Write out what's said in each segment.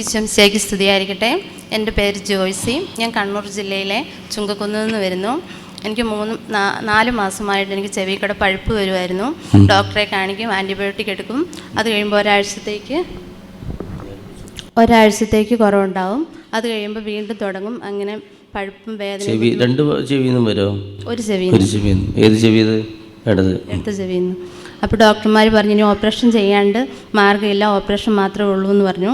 ഈശ്വംശയ്ക്ക് സ്തുതിയായിരിക്കട്ടെ എന്റെ പേര് ജോയ്സി. ഞാൻ കണ്ണൂർ ജില്ലയിലെ ചുങ്കക്കുന്നിൽ നിന്ന് വരുന്നു. എനിക്ക് മൂന്ന് നാല് മാസമായിട്ട് എനിക്ക് ചെവിക്കട പഴുപ്പ് വരുമായിരുന്നു ഡോക്ടറെ കാണിക്കും ആന്റിബയോട്ടിക് എടുക്കും. അത് കഴിയുമ്പോൾ ഒരാഴ്ചത്തേക്ക് ഒരാഴ്ചത്തേക്ക് കുറവുണ്ടാവും. അത് കഴിയുമ്പോൾ വീണ്ടും തുടങ്ങും. അങ്ങനെ പഴുപ്പും വേദന ചെവി രണ്ട് വരുമോ? ഒരു ചെവി ഒരു ചെവിയിൽ ഏത് ചെവി ഇടത്. അപ്പോൾ ഡോക്ടർമാർ പറഞ്ഞു ഇനി ഓപ്പറേഷൻ ചെയ്യാണ്ട് മാർഗമില്ല. ഓപ്പറേഷൻ മാത്രമേ ഉള്ളൂ എന്ന് പറഞ്ഞു.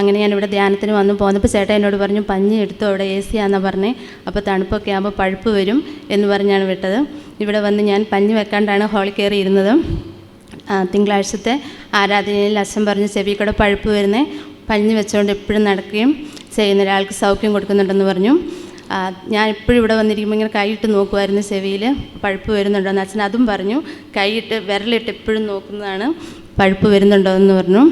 അങ്ങനെ ഞാൻ ഇവിടെ ധ്യാനത്തിന് വന്നു പോന്നപ്പോൾ ചേട്ടൻ എന്നോട് പറഞ്ഞു പഞ്ഞി എടുത്തു അവിടെ എ സി ആണെന്നാണ് പറഞ്ഞേ. അപ്പോൾ തണുപ്പൊക്കെ ആകുമ്പോൾ പഴുപ്പ് വരും എന്ന് പറഞ്ഞാണ് വിട്ടത്. ഇവിടെ വന്ന് ഞാൻ പഞ്ഞി വെക്കാണ്ടാണ് ഹോളിൽ കയറി ഇരുന്നത് തിങ്കളാഴ്ചത്തെ ആരാധനയിൽ അച്ഛൻ പറഞ്ഞ് ചെവി കൂടെ പഴുപ്പ് വരുന്നേ. പഞ്ഞി വെച്ചുകൊണ്ട് എപ്പോഴും നടക്കുകയും ചെയ്യുന്ന ഒരാൾക്ക് സൗഖ്യം കൊടുക്കുന്നുണ്ടെന്ന് പറഞ്ഞു. ഞാൻ എപ്പോഴും ഇവിടെ വന്നിരിക്കുമ്പോൾ ഇങ്ങനെ കൈയിട്ട് നോക്കുമായിരുന്നു ചെവിയിൽ പഴുപ്പ് വരുന്നുണ്ടോയെന്ന് അച്ഛൻ അതും പറഞ്ഞു. കൈയിട്ട് വിരലിട്ട് എപ്പോഴും നോക്കുന്നതാണ് പഴുപ്പ് വരുന്നുണ്ടോ എന്ന് പറഞ്ഞു.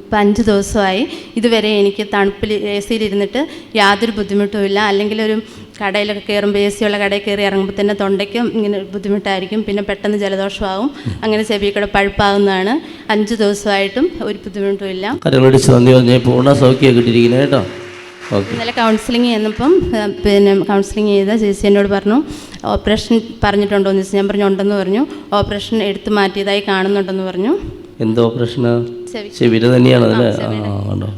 ഇപ്പം അഞ്ച് ദിവസമായി ഇതുവരെ എനിക്ക് തണുപ്പിൽ എ സിയിലിരുന്നിട്ട് യാതൊരു ബുദ്ധിമുട്ടുമില്ല അല്ലെങ്കിൽ ഒരു കടയിലൊക്കെ കയറുമ്പോൾ എ സിയുള്ള കടയിൽ കയറി ഇറങ്ങുമ്പോൾ തന്നെ തൊണ്ടയ്ക്കും ഇങ്ങനെ ബുദ്ധിമുട്ടായിരിക്കും. പിന്നെ പെട്ടെന്ന് ജലദോഷമാവും. അങ്ങനെ ചെവിയൊക്കെ പഴുപ്പാകുന്നതാണ് അഞ്ച് ദിവസമായിട്ടും ഒരു ബുദ്ധിമുട്ടുമില്ല ഇല്ല. നന്ദി പറഞ്ഞേ പൂർണ സൗഖ്യം കിട്ടിയിരിക്കുന്നത് കേട്ടോ. ഇന്നലെ കൗൺസിലിംഗ് ചെന്നപ്പം പിന്നെ കൗൺസിലിംഗ് ചെയ്ത ചേച്ചി എന്നോട് പറഞ്ഞു ഓപ്പറേഷൻ പറഞ്ഞിട്ടുണ്ടോ എന്ന് ചോദിച്ചു ഞാൻ പറഞ്ഞു ഉണ്ടെന്ന് പറഞ്ഞു. ഓപ്പറേഷൻ എടുത്തു മാറ്റിയതായി കാണുന്നുണ്ടെന്ന് പറഞ്ഞു. എന്ത് ഓപ്പറേഷനാ ചെവി ചെവിയുടെ തന്നെയാണ് കണ്ടോ?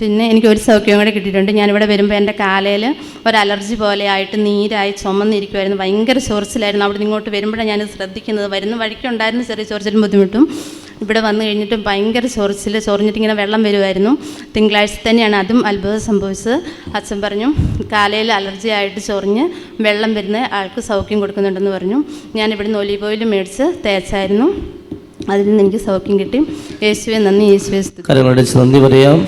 പിന്നെ എനിക്ക് ഒരു സൗഖ്യം കൂടെ കിട്ടിയിട്ടുണ്ട്. ഞാനിവിടെ വരുമ്പോൾ എന്റെ കാലയിൽ ഒരു അലർജി പോലെ ആയിട്ട് നീരായി ചുമന്നിരിക്കുമായിരുന്നു ഭയങ്കര ചൊറിച്ചിലായിരുന്നു. അവിടെ ഇങ്ങോട്ട് വരുമ്പോഴാണ് ഞാൻ ശ്രദ്ധിക്കുന്നത്. വരുന്ന വഴിക്കുണ്ടായിരുന്നു ചെറിയ ചൊറിച്ചിലും ബുദ്ധിമുട്ടും. ഇവിടെ വന്നു കഴിഞ്ഞിട്ട് ഭയങ്കര ചൊറിച്ചിൽ ചൊറിഞ്ഞിട്ട് ഇങ്ങനെ വെള്ളം വരുമായിരുന്നു തിങ്കളാഴ്ച തന്നെയാണ് അതും അത്ഭുതം സംഭവിച്ചത്. അച്ഛൻ പറഞ്ഞു കാലയിൽ അലർജി ആയിട്ട് ചൊറിഞ്ഞ് വെള്ളം വരുന്ന ആൾക്ക് സൗഖ്യം കൊടുക്കുന്നുണ്ടെന്ന് പറഞ്ഞു. ഞാൻ ഇവിടുന്ന് ഒലീവ് ഓയിൽ മേടിച്ച് തേച്ചായിരുന്നു. അതിൽ നിന്ന് എനിക്ക് സൗഖ്യം കിട്ടി. യേശുവെ നന്ദി യേശുവെ നന്ദി പറയാം.